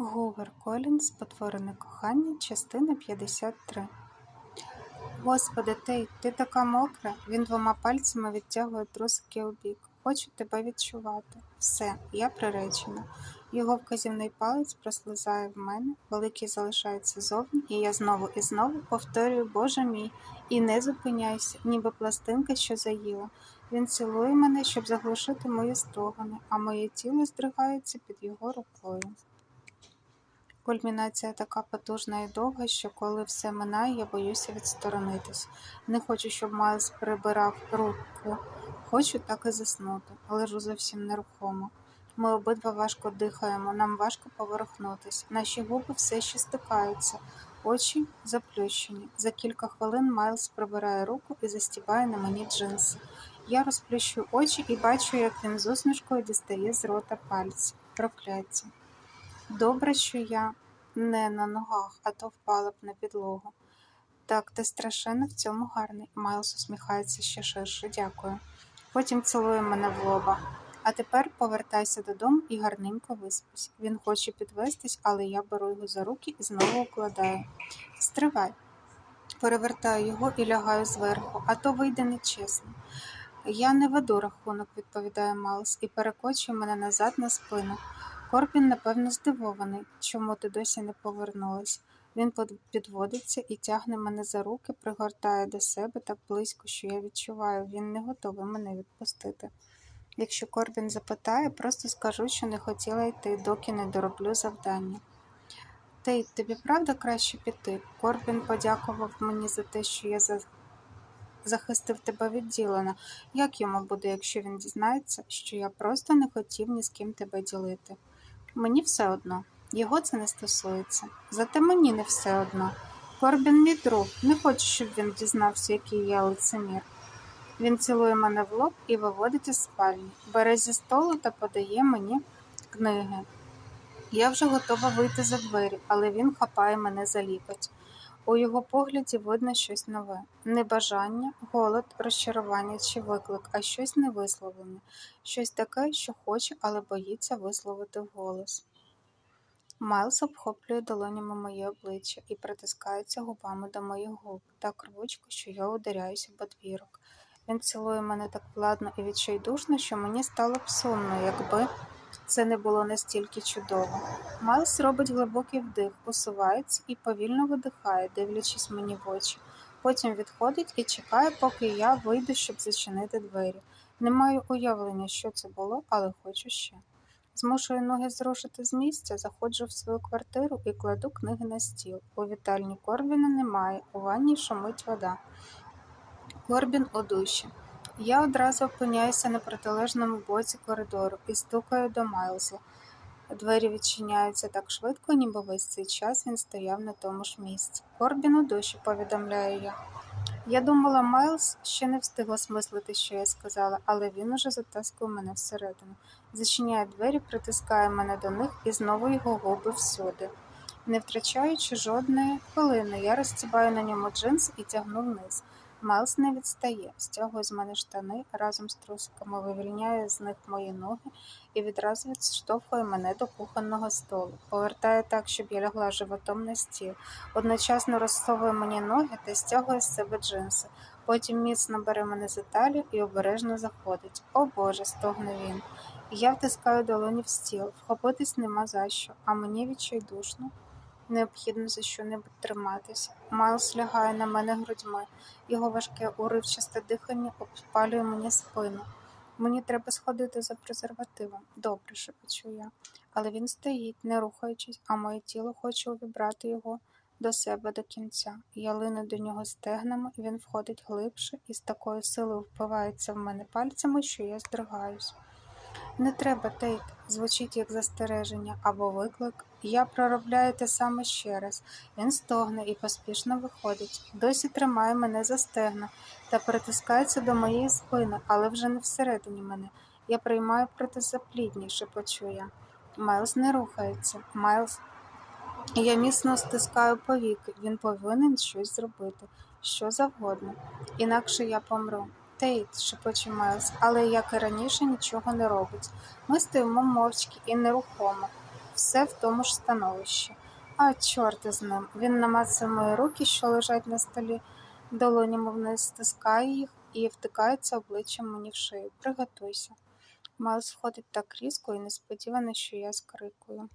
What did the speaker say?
Гувер Колінс Потворене кохання, частина 53 Господи, Тейт, ти така мокра. Він двома пальцями відтягує трусики у бік. Хочу тебе відчувати. Все, я приречена. Його вказівний палець прослизає в мене, великий залишається зовні, і я знову і знову повторюю Боже мій, і не зупиняйся, ніби пластинка, що заїла. Він цілує мене, щоб заглушити мої стогони, а моє тіло здригається під його рукою. Кульмінація така потужна і довга, що коли все минає, я боюся відсторонитись. Не хочу, щоб Майлз прибирав руку. Хочу так і заснути. Лежу зовсім нерухомо. Ми обидва важко дихаємо, нам важко поворухнутись. Наші губи все ще стикаються, очі заплющені. За кілька хвилин Майлз прибирає руку і застібає на мені джинси. Я розплющую очі і бачу, як він з усмішкою дістає з рота пальці. Прокляття. Добре, що я не на ногах, а то впала б на підлогу. Так, ти страшенно в цьому гарний. Майлз усміхається ще ширше, дякую. Потім цілує мене в лоба. А тепер повертайся додому і гарненько виспись. Він хоче підвестись, але я беру його за руки і знову укладаю. Стривай. Перевертаю його і лягаю зверху, а то вийде нечесно. Я не веду рахунок, відповідає Майлз, і перекочує мене назад на спину. Корбін, напевно, здивований, чому ти досі не повернулась. Він підводиться і тягне мене за руки, пригортає до себе так близько, що я відчуваю, він не готовий мене відпустити. Якщо Корбін запитає, просто скажу, що не хотіла йти, доки не дороблю завдання. Тейт, тобі правда краще піти? Корбін подякував мені за те, що я за... захистив тебе від Як йому буде, якщо він дізнається, що я просто не хотів ні з ким тебе ділити? Мені все одно. Його це не стосується. Зате мені не все одно. Корбін мій друг, не хочу, щоб він дізнався, який я лицемір. Він цілує мене в лоб і виводить із спальні, бере зі столу та подає мені книги. Я вже готова вийти за двері, але він хапає мене за лікоть. У його погляді видно щось нове небажання, голод, розчарування чи виклик, а щось невисловлене, щось таке, що хоче, але боїться висловити вголос. Майлз обхоплює долонями моє обличчя і притискається губами до моїх губ, так рвучко, що я ударяюся в подвірок. Він цілує мене так владно і відчайдушно, що мені стало б сумно, якби це не було настільки чудово. Майлз робить глибокий вдих, усувається і повільно видихає, дивлячись мені в очі. Потім відходить і чекає, поки я вийду, щоб зачинити двері. Не маю уявлення, що це було, але хочу ще. Змушую ноги зрушити з місця, заходжу в свою квартиру і кладу книги на стіл. У вітальні Корбіна немає, у ванні шумить вода. Корбін у душі. Я одразу опиняюся на протилежному боці коридору і стукаю до Майлза. Двері відчиняються так швидко, ніби весь цей час він стояв на тому ж місці. Корбін у душі, повідомляю я. Я думала, Майлз ще не встиг осмислити, що я сказала, але він уже затаскує мене всередину. Зачиняє двері, притискає мене до них і знову його губи всюди. Не втрачаючи жодної хвилини, я розцібаю на ньому джинс і тягну вниз. Майлз не відстає, стягує з мене штани, разом з трусиками вивільняє з них мої ноги і відразу відштовхує мене до кухонного столу. Повертає так, щоб я лягла животом на стіл, одночасно розсовує мені ноги та стягує з себе джинси. Потім міцно бере мене за талію і обережно заходить. О Боже, стогне він. Я втискаю долоні в стіл, вхопитись нема за що, а мені відчайдушно. Необхідно за що-небудь триматися. Майлз лягає на мене грудьми, його важке уривчасте дихання обпалює мені спину. Мені треба сходити за презервативом. Добре, шепочу я. Але він стоїть, не рухаючись, а моє тіло хоче увібрати його до себе до кінця. Я лину до нього стегнами, він входить глибше і з такою силою впивається в мене пальцями, що я здригаюсь. Не треба, Тейт, звучить як застереження або виклик. Я проробляю те саме ще раз. Він стогне і поспішно виходить. Досі тримає мене за стегна та притискається до моєї спини, але вже не всередині мене. Я приймаю протизаплідні, шепочу я. Майлз не рухається. Майлз. Я міцно стискаю повіки. Він повинен щось зробити, що завгодно. Інакше я помру. Тейт, шепоче Майлз, але як і раніше нічого не робить. Ми стоїмо мовчки і нерухомо. все в тому ж становищі. А, чорти з ним. Він намацує мої руки, що лежать на столі, долонями вниз стискає їх і втикається обличчям мені в шию. Приготуйся. Майлз входить так різко і несподівано, що я скрикую.